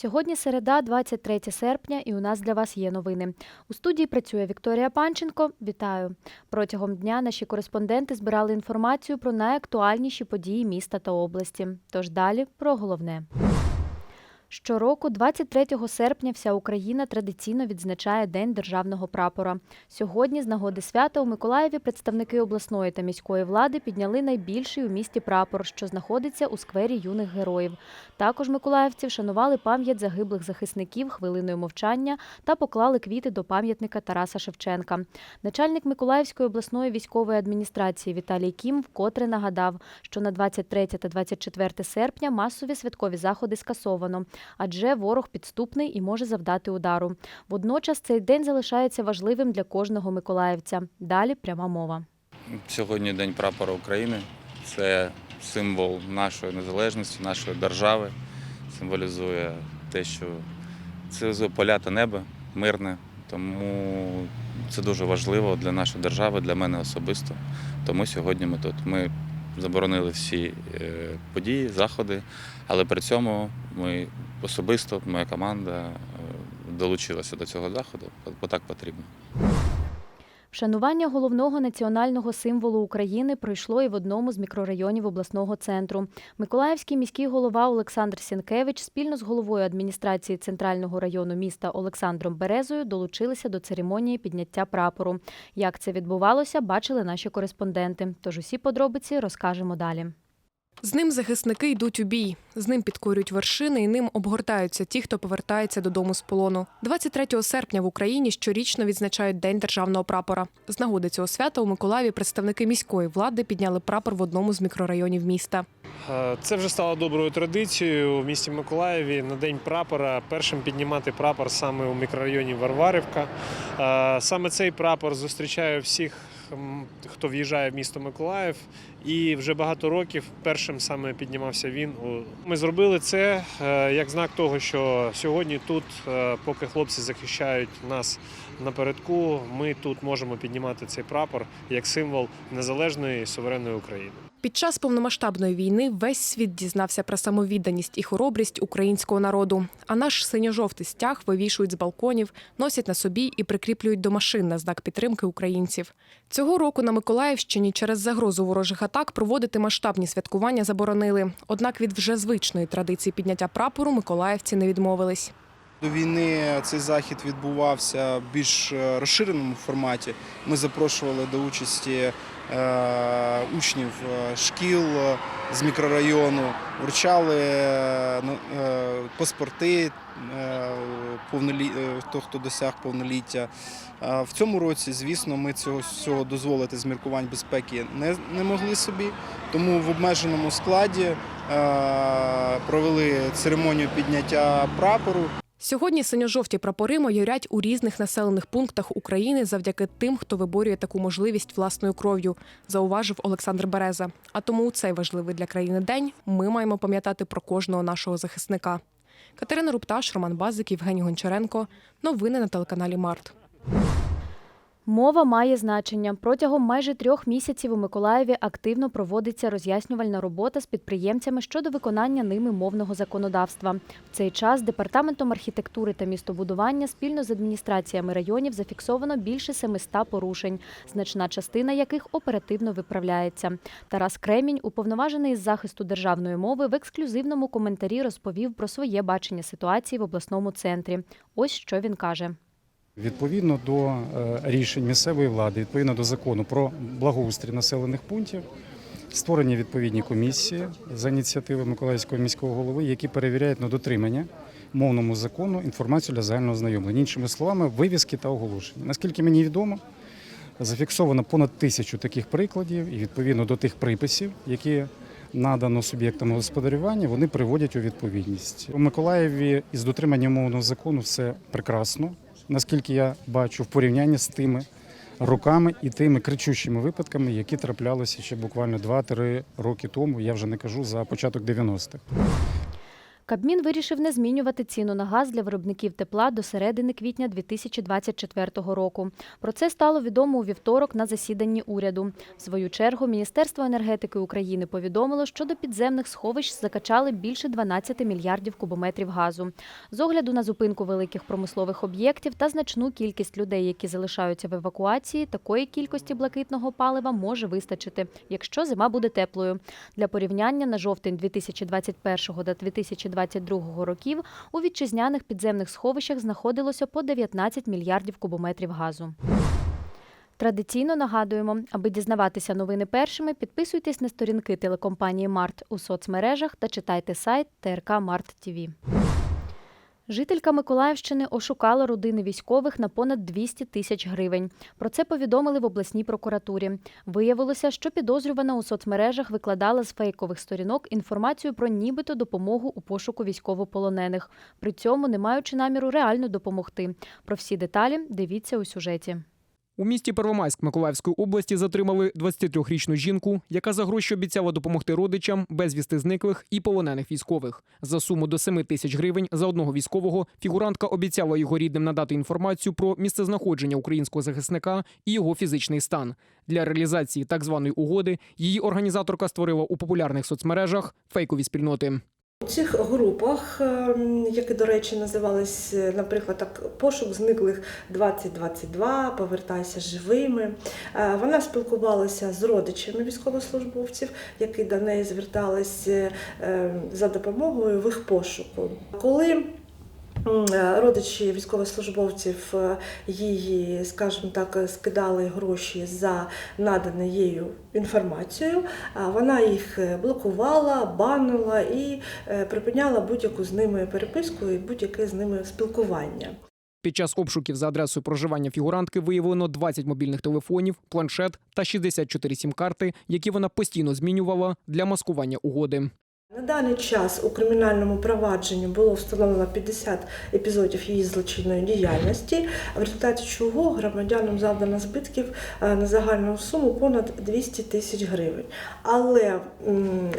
Сьогодні середа, 23 серпня, і у нас для вас є новини. У студії працює Вікторія Панченко. Вітаю! Протягом дня наші кореспонденти збирали інформацію про найактуальніші події міста та області. Тож далі про головне. Щороку, 23 серпня, вся Україна традиційно відзначає День державного прапора. Сьогодні, з нагоди свята, у Миколаєві представники обласної та міської влади підняли найбільший у місті прапор, що знаходиться у сквері юних героїв. Також миколаївці вшанували пам'ять загиблих захисників хвилиною мовчання та поклали квіти до пам'ятника Тараса Шевченка. Начальник Миколаївської обласної військової адміністрації Віталій Кім вкотре нагадав, що на 23 та 24 серпня масові святкові заходи скасовано, адже ворог підступний і може завдати удару. Водночас цей день залишається важливим для кожного миколаївця. Далі пряма мова. Сьогодні День прапора України. Це символ нашої незалежності, нашої держави. Символізує те, що це поля та небо мирне. Тому це дуже важливо для нашої держави, для мене особисто. Тому сьогодні ми тут. Ми заборонили всі е, події, заходи, але при цьому ми особисто, моя команда е, долучилася до цього заходу, бо так потрібно. Вшанування головного національного символу України пройшло і в одному з мікрорайонів обласного центру. Миколаївський міський голова Олександр Сінкевич спільно з головою адміністрації центрального району міста Олександром Березою долучилися до церемонії підняття прапору. Як це відбувалося, бачили наші кореспонденти. Тож усі подробиці розкажемо далі. З ним захисники йдуть у бій. З ним підкорюють вершини і ним обгортаються ті, хто повертається додому з полону. 23 серпня в Україні щорічно відзначають День державного прапора. З нагоди цього свята у Миколаєві представники міської влади підняли прапор в одному з мікрорайонів міста. Е, Це вже стало доброю традицією у місті Миколаєві на день прапора першим піднімати прапор саме у мікрорайоні Варварівка. Е, Саме цей прапор зустрічає всіх, хто в'їжджає в місто Миколаїв. І вже багато років першим саме піднімався він. Ми зробили це е, як знак того, що сьогодні тут, е, поки хлопці захищають нас напередку, ми тут можемо піднімати цей прапор як символ незалежної суверенної України. Під час повномасштабної війни весь світ дізнався про самовідданість і хоробрість українського народу. А наш синьо-жовтий стяг вивішують з балконів, носять на собі і прикріплюють до машин на знак підтримки українців. Цього року на Миколаївщині через загрозу ворожих атак проводити масштабні святкування заборонили. Однак від вже звичної традиції підняття прапору миколаївці не відмовились. До війни цей захід відбувався в більш е, розширеному форматі. Ми запрошували до участі учнів е, шкіл е, з мікрорайону, вручали е, ну, е, паспорти е, е, хто, хто досяг повноліття. Е, В цьому році, звісно, ми цього дозволити з міркувань безпеки не, могли собі. Тому в обмеженому складі е, провели церемонію підняття прапору. Сьогодні синьо-жовті прапори майорять у різних населених пунктах України завдяки тим, хто виборює таку можливість власною кров'ю, зауважив Олександр Береза. А тому у цей важливий для країни день ми маємо пам'ятати про кожного нашого захисника. Катерина Рупташ, Роман Базик, Євгеній Гончаренко. Новини на телеканалі Март. Мова має значення. Протягом майже трьох місяців у Миколаєві активно проводиться роз'яснювальна робота з підприємцями щодо виконання ними мовного законодавства. В цей час департаментом архітектури та містобудування спільно з адміністраціями районів зафіксовано більше 700 порушень, значна частина яких оперативно виправляється. Тарас Кремінь, уповноважений із захисту державної мови, в ексклюзивному коментарі розповів про своє бачення ситуації в обласному центрі. Ось що він каже. Відповідно до е, рішень місцевої влади, відповідно до закону про благоустрій населених пунктів, створені відповідні комісії за ініціативи Миколаївського міського голови, які перевіряють на дотримання мовному закону інформацію для загального знайомлення. Іншими словами, вивіски та оголошення. Наскільки мені відомо, зафіксовано понад тисячу таких прикладів, і відповідно до тих приписів, які надано суб'єктам господарювання, вони приводять у відповідність. У Миколаєві із дотриманням мовного закону все прекрасно, наскільки я бачу, в порівнянні з тими роками і тими кричущими випадками, які траплялися ще буквально 2-3 роки тому. Я вже не кажу за початок 90-х. Кабмін вирішив не змінювати ціну на газ для виробників тепла до середини квітня 2024 року. Про це стало відомо у вівторок на засіданні уряду. В свою чергу Міністерство енергетики України повідомило, що до підземних сховищ закачали більше 12 мільярдів кубометрів газу. З огляду на зупинку великих промислових об'єктів та значну кількість людей, які залишаються в евакуації, такої кількості блакитного палива може вистачити, якщо зима буде теплою. Для порівняння на жовтень 2021 та 2022 років у вітчизняних підземних сховищах знаходилося по 19 мільярдів кубометрів газу. Традиційно нагадуємо, аби дізнаватися новини першими, підписуйтесь на сторінки телекомпанії Март у соцмережах та читайте сайт ТРК Март ТВ. Жителька Миколаївщини ошукала родини військових на понад 200 тисяч гривень. Про це повідомили в обласній прокуратурі. Виявилося, що підозрювана у соцмережах викладала з фейкових сторінок інформацію про нібито допомогу у пошуку військовополонених, при цьому не маючи наміру реально допомогти. Про всі деталі дивіться у сюжеті. У місті Первомайськ Миколаївської області затримали 23-річну жінку, яка за гроші обіцяла допомогти родичам безвісти зниклих і полонених військових. За суму до 7 тисяч гривень за одного військового фігурантка обіцяла його рідним надати інформацію про місцезнаходження українського захисника і його фізичний стан. Для реалізації так званої угоди її організаторка створила у популярних соцмережах фейкові спільноти. У цих групах, ем, які, до речі, називались, е, наприклад, так, пошук зниклих 2022, повертайся живими. е, Вона спілкувалася з родичами військовослужбовців, які до неї зверталися е, за допомогою в їх пошуку. Коли Родичі військовослужбовців е, її, скажімо так, скидали гроші за надану її інформацію. Вона їх е, блокувала, банила і е, припиняла будь-яку з ними переписку і будь-яке з ними спілкування. Під час обшуків за адресою проживання фігурантки виявлено 20 мобільних телефонів, планшет та 64 сім-карти, які вона постійно змінювала для маскування угоди. На даний час у кримінальному провадженні було встановлено 50 епізодів її злочинної діяльності, в результаті чого громадянам завдано збитків е, на загальну суму понад 200 тисяч гривень. Але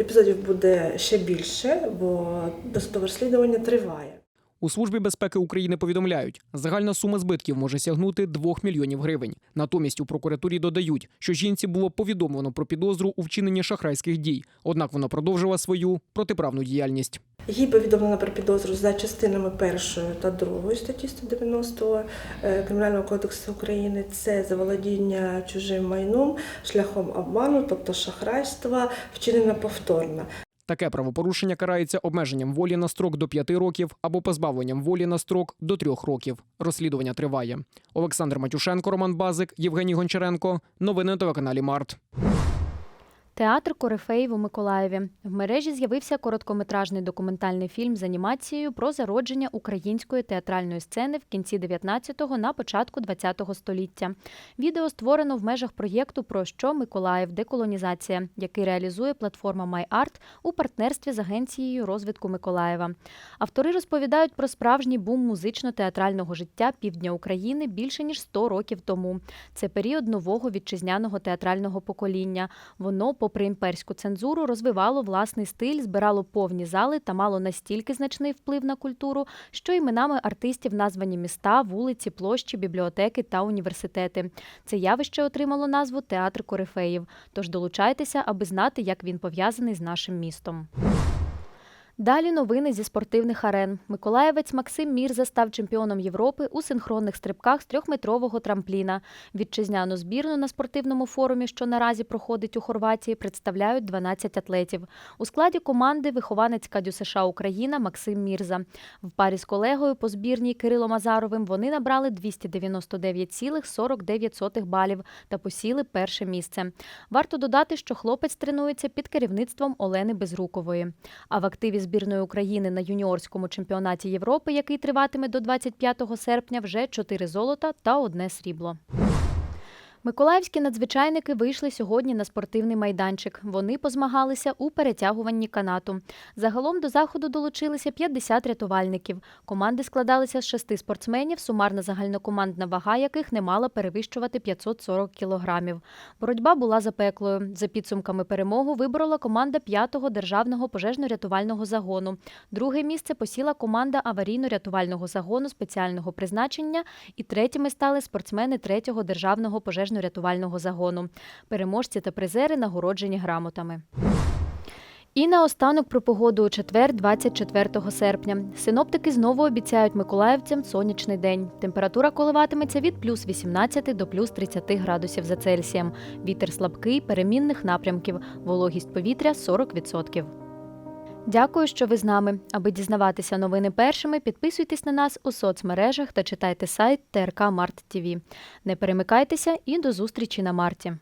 епізодів буде ще більше, бо досудове розслідування триває. У службі безпеки України повідомляють, загальна сума збитків може сягнути 2 мільйонів гривень. Натомість у прокуратурі додають, що жінці було повідомлено про підозру у вчиненні шахрайських дій, однак вона продовжила свою протиправну діяльність. Їй повідомлено про підозру за частинами першої та другої статті 190 е, Кримінального кодексу України. Це заволодіння чужим майном шляхом обману, тобто шахрайства, вчинено повторно. Таке правопорушення карається обмеженням волі на строк до 5 років або позбавленням волі на строк до 3 років. Розслідування триває. Олександр Матюшенко, Роман Базик, Євгеній Гончаренко. Новини на телеканалі Март. Театр Корифеїв у Миколаєві. В мережі з'явився короткометражний документальний фільм з анімацією про зародження української театральної сцени в кінці 19-го на початку 20-го століття. Відео створено в межах проєкту Про що Миколаїв деколонізація, який реалізує платформа MyArt у партнерстві з агенцією розвитку Миколаєва. Автори розповідають про справжній бум музично-театрального життя півдня України більше ніж 100 років тому. Це період нового вітчизняного театрального покоління. Воно, попри імперську цензуру, розвивало власний стиль, збирало повні зали та мало настільки значний вплив на культуру, що іменами артистів названі міста, вулиці, площі, бібліотеки та університети. Це явище отримало назву Театр Корифеїв. Тож долучайтеся, аби знати, як він пов'язаний з нашим містом. Далі новини зі спортивних арен. Миколаєвець Максим Мірза став чемпіоном Європи у синхронних стрибках з трьохметрового трампліна. Вітчизняну збірну на спортивному форумі, що наразі проходить у Хорватії, представляють 12 атлетів. У складі команди вихованець Кадю США Україна Максим Мірза. В парі з колегою по збірній Кирилом Азаровим вони набрали 299,49 балів та посіли перше місце. Варто додати, що хлопець тренується під керівництвом Олени Безрукової. А в активі збірної України на юніорському чемпіонаті Європи, який триватиме до 25 серпня, вже 4 золота та одне срібло. Миколаївські надзвичайники вийшли сьогодні на спортивний майданчик. Вони позмагалися у перетягуванні канату. Загалом до заходу долучилися 50 рятувальників. Команди складалися з шести спортсменів, сумарна загальнокомандна вага яких не мала перевищувати 540 кілограмів. Боротьба була запеклою. За підсумками перемогу виборола команда 5-го державного пожежно-рятувального загону. Друге місце посіла команда аварійно-рятувального загону спеціального призначення і третіми стали спортсмени 3-го державного пожежно-рятувального загону. Переможці та призери нагороджені грамотами. І наостанок про погоду у четвер, 24 серпня. Синоптики знову обіцяють миколаївцям сонячний день. Температура коливатиметься від плюс 18 до плюс 30 градусів за Цельсієм. Вітер слабкий, перемінних напрямків. Вологість повітря 40%. Дякую, що ви з нами. Аби дізнаватися новини першими, підписуйтесь на нас у соцмережах та читайте сайт ТРК Март ТВ. Не перемикайтеся і до зустрічі на марті.